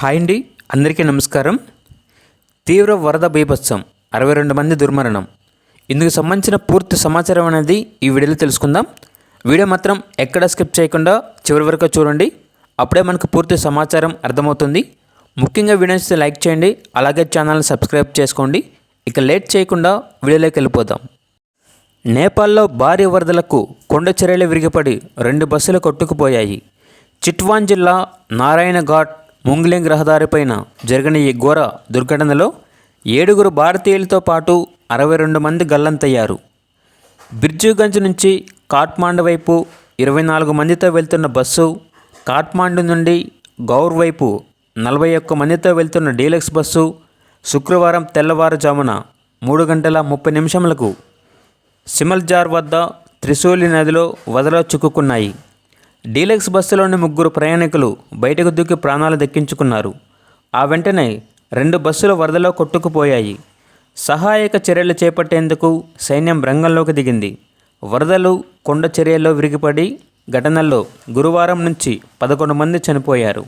Hi అండి అందరికీ నమస్కారం. తీవ్ర వరద బీభత్సం అరవై రెండు మంది దుర్మరణం. ఇందుకు సంబంధించిన పూర్తి సమాచారం అనేది ఈ వీడియోలో తెలుసుకుందాం. వీడియో మాత్రం ఎక్కడ స్కిప్ చేయకుండా చివరి వరకు చూడండి. అప్పుడే మనకు పూర్తి సమాచారం అర్థమవుతుంది. ముఖ్యంగా వీడియోస్ లైక్ చేయండి అలాగే ఛానల్ని సబ్స్క్రైబ్ చేసుకోండి. ఇక లేట్ చేయకుండా వీడియోలోకి వెళ్ళిపోదాం. నేపాల్లో భారీ వరదలకు కొండ చర్యలు విరిగిపడి రెండు బస్సులు కొట్టుకుపోయాయి. చిట్వాన్ జిల్లా నారాయణఘాట్ ముంగ్లింగ్ రహదారిపైన జరిగిన ఈ ఘోర దుర్ఘటనలో ఏడుగురు భారతీయులతో పాటు అరవై రెండు మంది గల్లంతయ్యారు. బిర్జుగంజ్ నుంచి కాట్మాండు వైపు ఇరవై నాలుగు మందితో వెళ్తున్న బస్సు కాట్మాండు నుండి గౌర్ వైపు నలభై ఒక్క మందితో వెళ్తున్న డీలక్స్ బస్సు శుక్రవారం తెల్లవారుజామున మూడు గంటల ముప్పై నిమిషములకు సిమల్జార్ వద్ద త్రిశూలి నదిలో వదలో చిక్కుకున్నాయి. డీలక్స్ బస్సులోని ముగ్గురు ప్రయాణికులు బయటకు దూకి ప్రాణాలు దక్కించుకున్నారు. ఆ వెంటనే రెండు బస్సులు వరదలో కొట్టుకుపోయాయి. సహాయక చర్యలు చేపట్టేందుకు సైన్యం రంగంలోకి దిగింది. వరదలు కొండ చర్యల్లో విరిగిపడి ఘటనల్లో గురువారం నుంచి పదకొండు మంది చనిపోయారు.